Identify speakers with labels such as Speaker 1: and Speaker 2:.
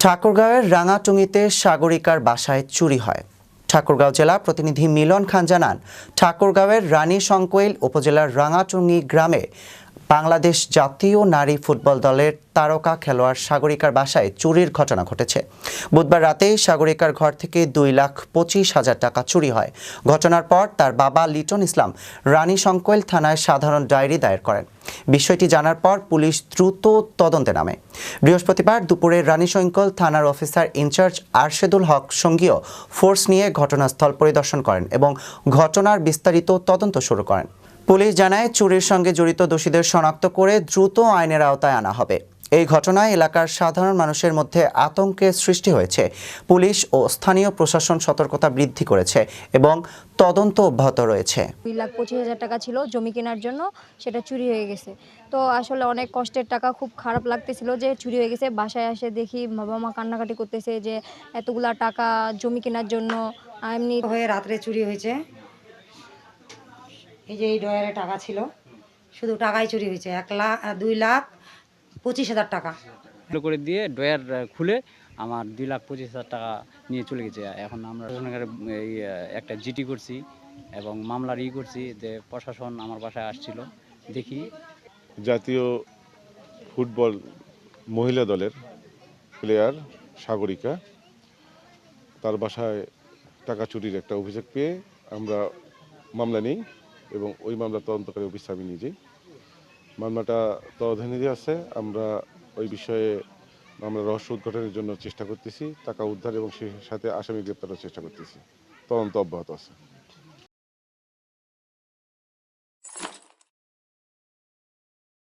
Speaker 1: ঠাকুরগাঁওয়ের রাঙাটুঙ্গিতে সাগরিকার বাসায় চুরি হয়। ঠাকুরগাঁও জেলা প্রতিনিধি মিলন খান জানান, ঠাকুরগাঁওয়ের রানী সংকোইল উপজেলার রাঙাটুঙ্গি গ্রামে বাংলাদেশ জাতীয় নারী ফুটবল দলের তারকা খেলোয়াড় সাগরিকার বাসায় চুরির ঘটনা ঘটেছে। বুধবার রাতেই সাগরিকার ঘর থেকে দুই লাখ পঁচিশ হাজার টাকা চুরি হয়। ঘটনার পর তার বাবা লিটন ইসলাম রানী সংকোইল থানায় সাধারণ ডায়েরি দায়ের করেন। বিষয়টি জানার পর পুলিশ দ্রুত তদন্তে নামে। বৃহস্পতিবার দুপুরে রানী রানীশঙ্কল থানার officer in charge Arshedul Haque সঙ্গীয় force নিয়ে ঘটনাস্থল পরিদর্শন করেন এবং ঘটনার বিস্তারিত তদন্ত শুরু করেন। পুলিশ জানায় চুরির সঙ্গে জড়িত দোষীদের শনাক্ত করে দ্রুত আইনের আওতায় আনা হবে। এই ঘটনায় এলাকার সাধারণ মানুষের মধ্যে আতঙ্কের সৃষ্টি হয়েছে। পুলিশ ও স্থানীয় প্রশাসন সতর্কতা বৃদ্ধি করেছে এবং তদন্ত অব্যাহত রয়েছে।
Speaker 2: দুই লাখ পঁচিশ হাজার টাকা ছিল জমি কেনার জন্য সেটা চুরি হয়ে গেছে। তো আসলে অনেক কষ্টের টাকা খুব খারাপ লাগতেছিল যে চুরি হয়ে গেছে। বাসায় এসে দেখি বাবা মা কান্নাকাটি করতেছে যে এতগুলা টাকা জমি কেনার জন্য এমনি
Speaker 3: হয়ে রাত্রে চুরি হয়েছে। এই যে এই ডয়ারে টাকা ছিল শুধু টাকাই চুরি হয়েছে এক লাখ দুই লাখ পঁচিশ হাজার টাকা।
Speaker 4: করে দিয়ে ডয়ার খুলে আমার দুই লাখ পঁচিশ হাজার টাকা নিয়ে চলে গেছে। এখন আমরা প্রশাসনের এই একটা জিটি করছি এবং মামলার ই করছি যে প্রশাসন আমার বাসায় আসছিল দেখি।
Speaker 5: জাতীয় ফুটবল মহিলা দলের প্লেয়ার সাগরিকা তার বাসায় টাকা চুরির একটা অভিযোগ পেয়ে আমরা মামলা নিই। এবং ওই মামলা তদন্তকারী অফিসে আমি নিজেই। মামলাটা তদাধীনে আছে। আমরা ওই বিষয়ে মামলা রহস্য উদ্ঘাটনের জন্য চেষ্টা করতেছি, টাকা উদ্ধার এবং সে সাথে আসামি গ্রেপ্তারের চেষ্টা করতেছি। তদন্ত অব্যাহত আছে।